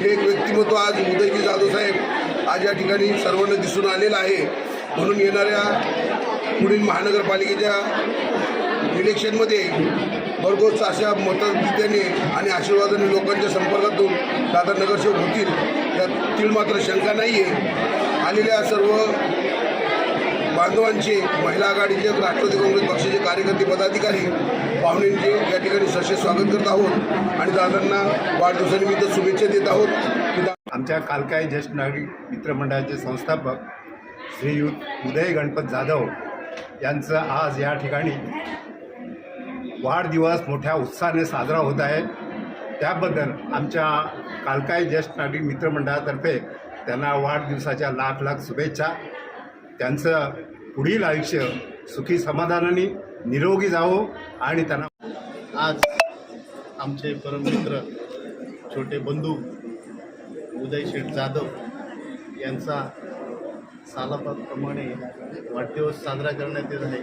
हे एक व्यक्तिमत्व आज उदयजी जाधव साहेब आज या ठिकाणी सर्वांना दिसून आलेलं आहे. म्हणून येणाऱ्या पुढील महानगरपालिकेच्या इलेक्शनमध्ये भरघोस अशा मतदात्याने आणि आशीर्वादाने लोकांच्या संपर्कातून दादा नगरसेवक होतील यात मात्र शंका नाही आहे आलेल्या सर्व बांधवांचे महिला आघाडीचे राष्ट्रवादी काँग्रेस पक्षाचे कार्यकर्ते पदाधिकारी पाहुण्यांचे या ठिकाणी सशे स्वागत करत आहोत आणि दादांना वाढदिवसानिमित्त शुभेच्छा देत आहोत. आमच्या कालकाई ज्येष्ठ नागरिक मित्रमंडळाचे संस्थापक श्रीयुत उदय गणपत जाधव यांचं आज या ठिकाणी वाढदिवस मोठ्या उत्साहाने साजरा होत आहे. त्याबद्दल आमच्या कालकाई ज्येष्ठ नागरिक मित्रमंडळातर्फे त्यांना वाढदिवसाच्या लाख लाख शुभेच्छा. त्यांचं पुढील आयुष्य सुखी समाधानाने निरोगी जावो आणि त्यांना आज आमचे परममित्र छोटे बंधू उदय शेठ जाधव यांचा सालाप्रमाणे वाढदिवस साजरा करण्यात येत आहे.